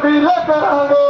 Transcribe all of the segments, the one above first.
Be left out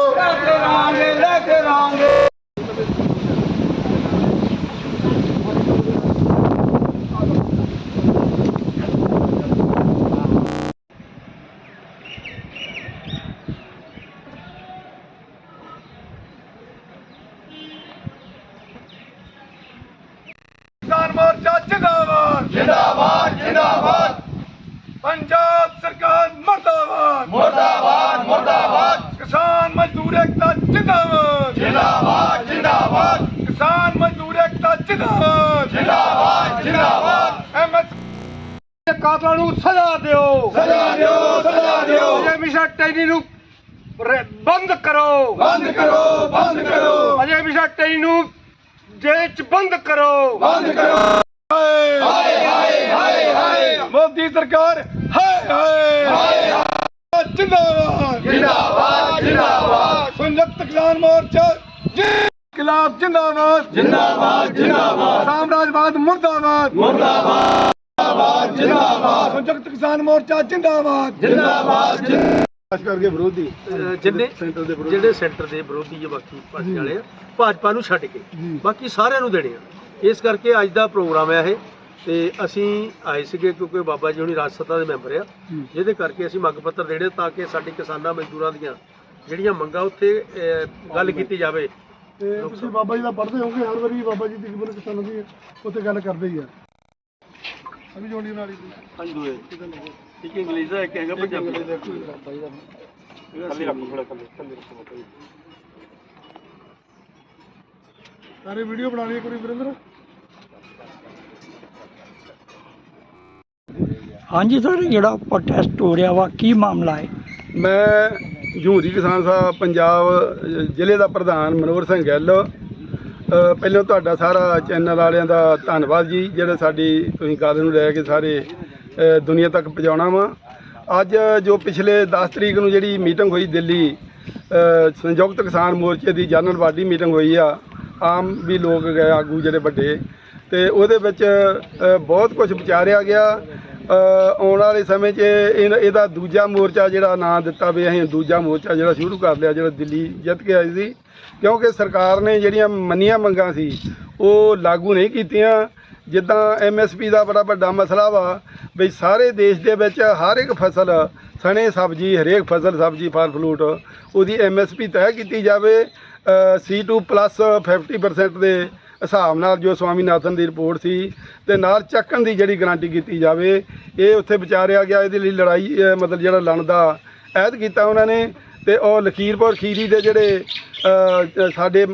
ਕਾਤਲਾਂ ਨੂੰ ਸਜ਼ਾ ਦਿਓ। ਸਜ਼ਾ ਦਿਓ ਸਜ਼ਾ ਦਿਓ। ਅਜੇ ਮਿਸ਼ਾ ਟੈਨੀ ਨੂੰ ਰ- ਬੰਦ ਕਰੋ। ਬੰਦ ਕਰੋ ਬੰਦ ਕਰੋ। ਅਜੇ ਮਿਸ਼ਾ ਟੈਨੀ ਨੂੰ ਜੇਲ੍ਹ ਚ ਬੰਦ ਕਰੋ। ਬੰਦ ਕਰੋ। ਹਾਏ ਹਾਏ ਹਾਏ ਹਾਏ। ਹਾਏ ਮੋਦੀ ਸਰਕਾਰ ਹਾਏ ਹਾਏ। ਹਾਏ ਜਿੰਦਾਬਾਦ। ਜਿੰਦਾਬਾਦ ਜਿੰਦਾਬਾਦ। ਸੰਯੁਕਤ ਕਿਸਾਨ ਮੋਰਚਾ ਜੀ। ਖਿਲਾਫ ਜਿੰਦਾਬਾਦ ਜਿੰਦਾਬਾਦ ਜਿੰਦਾਬਾਦ। ਸਾਮਰਾਜਵਾਦ ਮੁਰਦਾਬਾਦ। ਮੁਰਦਾਬਾਦ। ਜਿੰਦਾਬਾਦ ਸੰਯੁਕਤ ਕਿਸਾਨ ਮੋਰਚਾ ਜਿੰਦਾਬਾਦ। ਜਿੰਦਾਬਾਦ ਖਾਸ ਕਰਕੇ ਵਿਰੋਧੀ। ਅਹ ਜਿੰਨੇ ਜਿਹੜੇ ਸੈਂਟਰ ਦੇ ਵਿਰੋਧੀ। ਆ ਬਾਕੀ ਪਾਰਟੀ ਵਾਲੇ ਆ ਭਾਜਪਾ ਨੂੰ ਛੱਡ ਕੇ। ਜੀ। ਬਾਕੀ ਸਾਰਿਆਂ ਨੂੰ ਦੇਣੇ ਆ। ਇਸ ਕਰਕੇ ਅੱਜ ਦਾ ਪ੍ਰੋਗਰਾਮ ਹੈ ਇਹ। ਤੇ ਅਸੀਂ ਆਏ ਸੀਗੇ ਕਿਉਂਕਿ ਬਾਬਾ ਜੀ ਹੁਣੀ ਰਾਜ ਸਭਾ ਦੇ ਮੈਂਬਰ ਆ। ਜਿਹਦੇ ਕਰਕੇ ਅਸੀਂ ਮੰਗ ਪੱਤਰ ਦੇਣੇ ਤਾਂ ਕਿ ਸਾਡੀ ਕਿਸਾਨਾਂ ਮਜ਼ਦੂਰਾਂ ਦੀਆਂ ਜਿਹੜੀਆਂ ਮੰਗਾਂ ਉੱਥੇ ਗੱਲ ਕੀਤੀ ਜਾਵੇ। ਤੇ ਤੁਸੀਂ ਬਾਬਾ ਜੀ ਦਾ ਪੜ੍ਹਦੇ ਹੋਗੇ ਹਰ ਵਾਰੀ ਬਾਬਾ ਜੀ ਦੀ ਕਿਸਾਨਾਂ ਦੀ ਉੱਥੇ ਗੱਲ ਕਰਦੇ ਹੀ ਆ। ਅਭੀ ਜੋੜੀ ਨਾਲੀ ਦੀ ਹਾਂਜੀ ਦੋਏ। ਇੱਕ ਇੰਗਲਿਸ਼ ਦਾ ਇੱਕ ਹੈਗਾ ਪੰਜਾਬੀ ਦਾ। ਥੱਲੇ ਰੱਖੋ ਥੋੜਾ ਥੱਲੇ ਥੱਲੇ ਰੱਖੋ ਸਾਰੇ ਵੀਡੀਓ ਬਣਾ ਲਈ ਕੋਈ ਵਰਿੰਦਰ। ਹਾਂਜੀ ਸਰ ਜਿਹੜਾ ਪ੍ਰੋਟੈਸਟ ਹੋ ਰਿਹਾ ਵਾ ਕੀ ਮਾਮਲਾ ਹੈ? ਮੈਂ ਜੂਰੀ ਕਿਸਾਨ ਸਾਹਿਬ ਪੰਜਾਬ ਜ਼ਿਲ੍ਹੇ ਦਾ ਪ੍ਰਧਾਨ ਮਨੋਹਰ ਸਿੰਘ ਗਿੱਲ ਪਹਿਲਾਂ ਤੁਹਾਡਾ ਸਾਰਾ ਚੈਨਲ ਵਾਲਿਆਂ ਦਾ ਧੰਨਵਾਦ ਜੀ, ਜਿਹੜੇ ਸਾਡੀ ਤੁਸੀਂ ਗੱਲ ਨੂੰ ਲੈ ਕੇ ਸਾਰੇ ਦੁਨੀਆ ਤੱਕ ਪਹੁੰਚਾਉਣਾ ਵਾ। ਅੱਜ ਜੋ ਪਿਛਲੇ 10 ਤਰੀਕ ਨੂੰ ਜਿਹੜੀ ਮੀਟਿੰਗ ਹੋਈ ਦਿੱਲੀ ਸੰਯੁਕਤ ਕਿਸਾਨ ਮੋਰਚੇ ਦੀ ਜਨਰਲ ਬਾਡੀ ਮੀਟਿੰਗ ਹੋਈ ਆ, ਆਮ ਵੀ ਲੋਕ ਗਏ ਆਗੂ ਜਿਹੜੇ ਵੱਡੇ, ਤੇ ਉਹਦੇ ਵਿੱਚ ਬਹੁਤ ਕੁਝ ਵਿਚਾਰਿਆ ਗਿਆ। ਆਉਣ ਵਾਲੇ ਸਮੇਂ 'ਚ ਇਹ- ਇਹਦਾ ਦੂਜਾ ਮੋਰਚਾ ਜਿਹੜਾ ਨਾਂ ਦਿੱਤਾ ਵੀ ਅਸੀਂ ਦੂਜਾ ਮੋਰਚਾ ਜਿਹੜਾ ਸ਼ੁਰੂ ਕਰ ਲਿਆ, ਜਿਹੜਾ ਦਿੱਲੀ ਜਿੱਤ ਕੇ ਆਈ ਸੀ। ਕਿਉਂਕਿ ਸਰਕਾਰ ਨੇ ਜਿਹੜੀਆਂ ਮੰਨੀਆਂ ਮੰਗਾਂ ਸੀ, ਉਹ ਲਾਗੂ ਨਹੀਂ ਕੀਤੀਆਂ। ਜਿੱਦਾਂ ਐਮਐਸਪੀ ਦਾ ਬੜਾ ਵੱਡਾ ਮਸਲਾ ਵਾ ਵੀ ਸਾਰੇ ਦੇਸ਼ ਦੇ ਵਿੱਚ ਹਰ ਇੱਕ ਫਸਲ, ਸਣੇ ਸਬਜ਼ੀ, ਹਰੇਕ ਫਸਲ, ਸਬਜ਼ੀ, ਫਲ ਫਲੂਟ ਉਹਦੀ ਐਮਐਸਪੀ ਤੈਅ ਕੀਤੀ ਜਾਵੇ। C2 ਪਲੱਸ 50% ਦੇ ਹਿਸਾਬ ਨਾਲ ਜੋ ਸਵਾਮੀਨਾਥਨ ਦੀ ਰਿਪੋਰਟ ਸੀ, ਤੇ ਨਾਲ ਚੱਕਣ ਦੀ ਜਿਹੜੀ ਗਾਰੰਟੀ ਕੀਤੀ ਜਾਵੇ, ਇਹ ਉੱਥੇ ਵਿਚਾਰਿਆ ਗਿਆ, ਇਹਦੇ ਲਈ ਲੜਾਈ ਮਤਲਬ ਜਿਹੜਾ ਲੜਨ ਦਾ ਐਦ ਕੀਤਾ ਉਹਨਾਂ ਨੇ। ਤੇ ਉਹ ਲਖੀਰਪੁਰ ਖੀਰੀ ਦੇ ਜਿਹੜੇ ਸਾਡੇ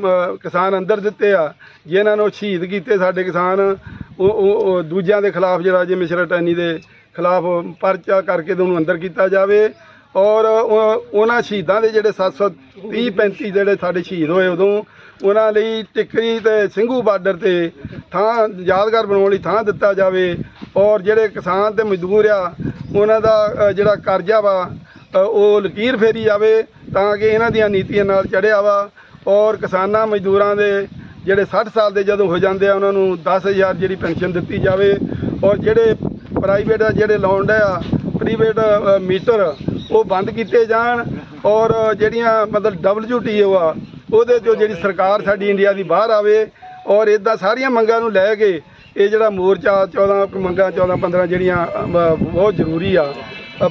ਕਿਸਾਨ ਅੰਦਰ ਦਿੱਤੇ ਆ, ਜਿਨ੍ਹਾਂ ਨੂੰ ਸ਼ਹੀਦ ਕੀਤੇ ਸਾਡੇ ਕਿਸਾਨ, ਉਹ ਉਹ ਦੂਜਿਆਂ ਦੇ ਖਿਲਾਫ ਜਿਹੜਾ ਜੇ ਮਿਸ਼ਰਾ ਟੈਨੀ ਦੇ ਖਿਲਾਫ ਪਰਚਾ ਕਰਕੇ ਤੇ ਉਹਨੂੰ ਅੰਦਰ ਕੀਤਾ ਜਾਵੇ, ਔਰ ਉਹ- ਉਹਨਾਂ ਸ਼ਹੀਦਾਂ ਦੇ ਜਿਹੜੇ 730 35 ਜਿਹੜੇ ਸਾਡੇ ਸ਼ਹੀਦ ਹੋਏ ਉਦੋਂ, ਉਹਨਾਂ ਲਈ ਟਿੱਕਰੀ ਤੇ ਸਿੰਘੂ ਬਾਰਡਰ ਤੇ ਥਾਂ, ਯਾਦਗਾਰ ਬਣਾਉਣ ਲਈ ਥਾਂ ਦਿੱਤਾ ਜਾਵੇ, ਔਰ ਜਿਹੜੇ ਕਿਸਾਨ ਤੇ ਮਜ਼ਦੂਰ ਆ, ਉਹਨਾਂ ਦਾ ਜਿਹੜਾ ਕਰਜ਼ਾ ਵਾ ਅ, ਉਹ ਲਕੀਰ ਫੇਰੀ ਜਾਵੇ ਤਾਂ ਕਿ ਇਹਨਾਂ ਦੀਆਂ ਨੀਤੀਆਂ ਨਾਲ ਚੜਿਆ ਵਾ। ਔਰ ਕਿਸਾਨਾਂ ਮਜ਼ਦੂਰਾਂ ਦੇ ਜਿਹੜੇ 60 ਸਾਲ ਦੇ ਜਦੋਂ ਹੋ ਜਾਂਦੇ ਆ ਉਹਨਾਂ ਨੂੰ 10000 ਜਿਹੜੀ ਪੈਨਸ਼ਨ ਦਿੱਤੀ ਜਾਵੇ। ਔਰ ਜਿਹੜੇ ਪ੍ਰਾਈਵੇਟ ਆ ਜਿਹੜੇ ਲਾਉਂਡ ਆ ਪ੍ਰਾਈਵੇਟ ਮੀਟਰ ਉਹ ਬੰਦ ਕੀਤੇ ਜਾਣ। ਔਰ ਜਿਹੜੀਆਂ ਮਤਲਬ WTO ਆ ਉਹਦੇ ਤੋਂ ਜਿਹੜੀ ਸਰਕਾਰ ਸਾਡੀ ਇੰਡੀਆ ਦੀ ਬਾਹਰ ਆਵੇ। ਔਰ ਇਦਾਂ ਸਾਰੀਆਂ ਮੰਗਾਂ ਨੂੰ ਲੈ ਕੇ ਇਹ ਜਿਹੜਾ ਮੋਰਚਾ 14 ਮੰਗਾਂ 14 15 ਜਿਹੜੀਆਂ ਬਹੁਤ ਜ਼ਰੂਰੀ ਆ। ਅ,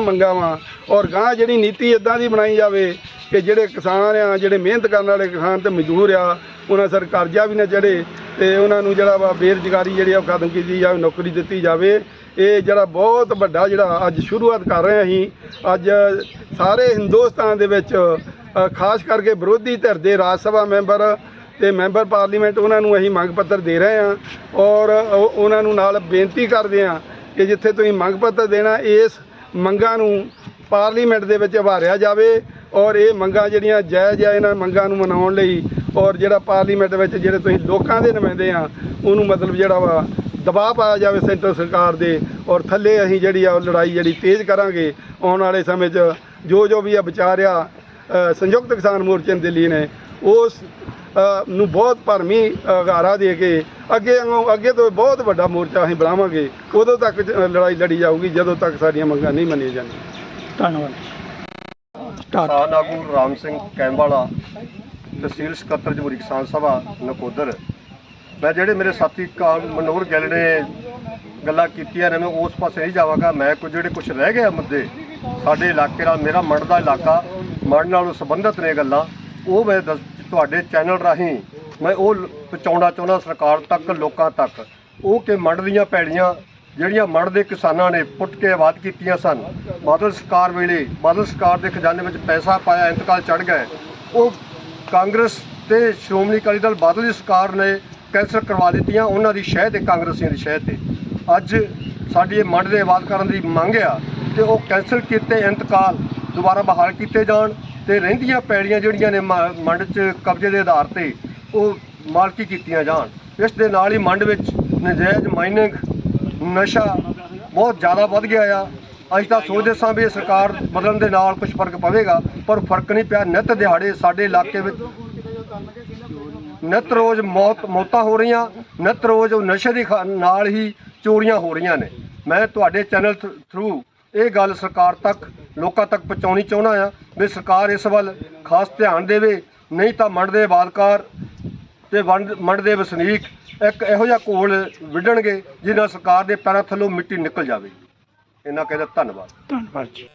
ਮੰਗਾਂ ਵਾ ਔਰ ਗਾਂ ਜਿਹੜੀ ਨੀਤੀ ਇਦਾਂ ਦੀ ਬਣਾਈ ਜਾਵੇ ਕਿ ਜਿਹੜੇ ਕਿਸਾਨ ਆ ਜਿਹੜੇ ਮਿਹਨਤ ਕਰਨ ਵਾਲੇ ਕਿਸਾਨ ਤੇ ਮਜ਼ਦੂਰ ਆ ਉਹਨਾਂ ਸਰ ਕਰਜ਼ਾ ਵੀ ਨਾ ਚੜੇ ਤੇ ਉਹਨਾਂ ਨੂੰ ਜਿਹੜਾ ਵਾ ਬੇਰੁਜ਼ਗਾਰੀ ਜਿਹੜੀ ਆ ਉਹ ਖਤਮ ਕੀਤੀ ਜਾਵੇ ਨੌਕਰੀ ਦਿੱਤੀ ਜਾਵੇ। ਇਹ ਜਿਹੜਾ ਬਹੁਤ ਵੱਡਾ ਜਿਹੜਾ ਅੱਜ ਸ਼ੁਰੂਆਤ ਕਰ ਰਹੇ ਅਸੀਂ। ਅੱਜ ਸਾਰੇ ਹਿੰਦੁਸਤਾਨ ਦੇ ਵਿੱਚ ਖਾਸ ਕਰਕੇ ਵਿਰੋਧੀ ਧਿਰ ਦੇ ਰਾਜ ਸਭਾ ਮੈਂਬਰ ਤੇ ਮੈਂਬਰ ਪਾਰਲੀਮੈਂਟ ਉਹਨਾਂ ਨੂੰ ਅਸੀਂ ਮੰਗ ਪੱਤਰ ਦੇ ਰਹੇ ਹਾਂ ਔਰ ਉਹ- ਉਹਨਾਂ ਨੂੰ ਨਾਲ ਬੇਨਤੀ ਕਰਦੇ ਹਾਂ ਕਿ ਜਿੱਥੇ ਤੁਸੀਂ ਮੰਗ ਪੱਤਰ ਦੇਣਾ ਇਸ ਮੰਗਾਂ ਨੂੰ ਪਾਰਲੀਮੈਂਟ ਦੇ ਵਿੱਚ ਉਭਾਰਿਆ ਜਾਵੇ ਔਰ ਇਹ ਮੰਗਾਂ ਜਿਹੜੀਆਂ ਜਾਇਜ਼ ਆ, ਇਹਨਾਂ ਮੰਗਾਂ ਨੂੰ ਮਨਾਉਣ ਲਈ ਔਰ ਜਿਹੜਾ ਪਾਰਲੀਮੈਂਟ ਵਿੱਚ ਜਿਹੜੇ ਤੁਸੀਂ ਲੋਕਾਂ ਦੇ ਨੁਮਾਇੰਦੇ ਆ, ਉਹਨੂੰ ਮਤਲਬ ਜਿਹੜਾ ਵਾ ਦਬਾਅ ਪਾਇਆ ਜਾਵੇ ਸੈਂਟਰ ਸਰਕਾਰ ਦੇ ਔਰ ਥੱਲੇ ਅਸੀਂ ਜਿਹੜੀ ਆ ਉਹ ਲੜਾਈ ਜਿਹੜੀ ਤੇਜ਼ ਕਰਾਂਗੇ, ਆਉਣ ਵਾਲੇ ਸਮੇਂ 'ਚ ਜੋ ਜੋ ਵੀ ਆ ਵਿਚਾਰਿਆ ਸੰਯੁਕਤ ਕਿਸਾਨ ਮੋਰਚੇ ਨੇ ਦਿੱਲੀ ਨੇ, ਉਸ ਨੂੰ ਬਹੁਤ ਭਰਮੀ ਅਗਾਰਾ ਦੇ ਕੇ ਅੱਗੇ ਅੱਗੇ ਤੋਂ ਬਹੁਤ ਵੱਡਾ ਮੋਰਚਾ ਅਸੀਂ ਬਣਾਵਾਂਗੇ। ਉਦੋਂ ਤੱਕ ਲੜਾਈ ਲੜੀ ਜਾਊਗੀ ਜਦੋਂ ਤੱਕ ਸਾਡੀਆਂ ਮੰਗਾਂ ਨਹੀਂ ਮੰਨੀਆਂ ਜਾਂਦੀਆਂ। ਧੰਨਵਾਦ। ਸਟਾਰਟ ਕਿਸਾਨ ਆਗੂ ਰਾਮ ਸਿੰਘ ਕੈਂਬਾਲਾ ਤਹਿਸੀਲ ਸਕੱਤਰ ਜਮਹੂਰੀ ਕਿਸਾਨ ਸਭਾ ਨਕੋਦਰ। ਮੈਂ ਜਿਹੜੇ ਮੇਰੇ ਸਾਥੀ ਕਾਂ ਮਨੋਹਰ ਗਿੱਲ ਨੇ ਗੱਲਾਂ ਕੀਤੀਆਂ ਨੇ ਮੈਂ ਉਸ ਪਾਸੇ ਨਹੀਂ ਜਾਵਾਂਗਾ। ਮੈਂ ਕੁਝ ਜਿਹੜੇ ਕੁਝ ਰਹਿ ਗਏ ਆ ਮੁੱਦੇ ਸਾਡੇ ਇਲਾਕੇ ਨਾਲ ਮੇਰਾ ਮੰਡ ਦਾ ਇਲਾਕਾ ਮੰਡ ਨਾਲ ਸੰਬੰਧਿਤ ਨੇ ਗੱਲਾਂ। ਉਹ ਮੈਂ ਦੱਸ- ਤੁਹਾਡੇ ਚੈਨਲ ਰਾਹੀਂ ਮੈਂ ਉਹ ਲ- ਪਹੁੰਚਾਉਣਾ ਚਾਹੁੰਦਾ ਸਰਕਾਰ ਤੱਕ, ਲੋਕਾਂ ਤੱਕ। ਉਹ ਕਿ ਮੰਡ ਦੀਆਂ ਪੈੜੀਆਂ, ਜਿਹੜੀਆਂ ਮੰਡ ਦੇ ਕਿਸਾਨਾਂ ਨੇ ਪੁੱਟ ਕੇ ਆਬਾਦ ਕੀਤੀਆਂ ਸਨ, ਬਾਦਲ ਸਰਕਾਰ ਵੇਲੇ, ਬਾਦਲ ਸਰਕਾਰ ਦੇ ਖਜ਼ਾਨੇ ਵਿੱਚ ਪੈਸਾ ਪਾਇਆ, ਇੰਤਕਾਲ ਚੜ ਗਏ ਉਹ ਕਾਂਗਰਸ ਤੇ ਸ਼੍ਰੋਮਣੀ ਅਕਾਲੀ ਦਲ ਬਾਦਲ ਦੀ ਸਰਕਾਰ ਨੇ ਕੈਂਸਲ ਕਰਵਾ ਦਿੱਤੀਆਂ, ਉਹਨਾਂ ਦੀ ਸ਼ਹਿ ਤੇ, ਕਾਂਗਰਸੀਆਂ ਦੀ ਸ਼ਹਿ ਤੇ। ਅੱਜ ਸਾਡੀ ਇਹ ਮੰਡ ਦੇ ਆਬਾਦ ਕਰਨ ਦੀ ਮੰਗ ਆ ਤੇ ਉਹ ਕੈਂਸਲ ਕੀਤੇ, ਇੰਤਕਾਲ ਦੁਬਾਰਾ ਬਹਾਲ ਕੀਤੇ ਜਾਣ। ਤੇ ਰਹਿੰਦੀਆਂ ਪੈੜੀਆਂ ਜਿਹੜੀਆਂ ਨੇ ਮ- ਮੰਡ 'ਚ ਕਬਜ਼ੇ ਦੇ ਆਧਾਰ ਤੇ ਉਹ ਮਾਲਕੀ ਕੀਤੀਆਂ ਜਾਣ। ਇਸ ਦੇ ਨਾਲ ਹੀ ਮੰਡ ਵਿੱਚ ਨਜਾਇਜ਼ ਮਾਈਨਿੰਗ ਨਸ਼ਾ ਬਹੁਤ ਜ਼ਿਆਦਾ ਵੱਧ ਗਿਆ ਆ। ਅੱਜ ਤਾਂ ਸੋਚਦੇ ਸਾਂ ਵੀ ਸਰਕਾਰ ਬਦਲਣ ਦੇ ਨਾਲ ਕੁਝ ਫ਼ਰਕ ਪਵੇਗਾ, ਪਰ ਫ਼ਰਕ ਨਹੀਂ ਪਿਆ। ਨਿੱਤ ਦਿਹਾੜੇ ਸਾਡੇ ਇਲਾਕੇ ਵਿੱਚ ਨਿੱਤ ਰੋਜ਼ ਮੌਤ ਮੌਤਾਂ ਹੋ ਰਹੀਆਂ, ਨਿੱਤ ਰੋਜ਼ ਉਹ ਨਸ਼ੇ ਦੀ ਖਾ- ਨਾਲ ਹੀ ਚੋਰੀਆਂ ਹੋ ਰਹੀਆਂ ਨੇ। ਮੈਂ ਤੁਹਾਡੇ ਚੈਨਲ ਥਰੂ ਇਹ ਗੱਲ ਸਰਕਾਰ ਤੱਕ ਲੋਕਾਂ ਤੱਕ ਪਹੁੰਚਾਉਣੀ ਚਾਹੁੰਦਾ ਆ ਵੀ ਸਰਕਾਰ ਇਸ ਵੱਲ ਖਾਸ ਧਿਆਨ ਦੇਵੇ, ਨਹੀਂ ਤਾਂ ਮੰਡ ਦੇ ਆਬਾਦਕਾਰ ਤੇ ਵੰਡ ਮੰਡ ਦੇ ਵਸਨੀਕ ਇੱਕ ਇਹੋ ਜਿਹਾ ਘੋਲ ਵਿੱਢਣਗੇ ਜਿਹਦੇ ਨਾਲ ਸਰਕਾਰ ਦੇ ਪੈਰਾਂ ਥੱਲੋਂ ਮਿੱਟੀ ਨਿਕਲ ਜਾਵੇ। ਇਹਨਾਂ ਕਹਿੰਦਾ ਧੰਨਵਾਦ। ਧੰਨਵਾਦ ਜੀ।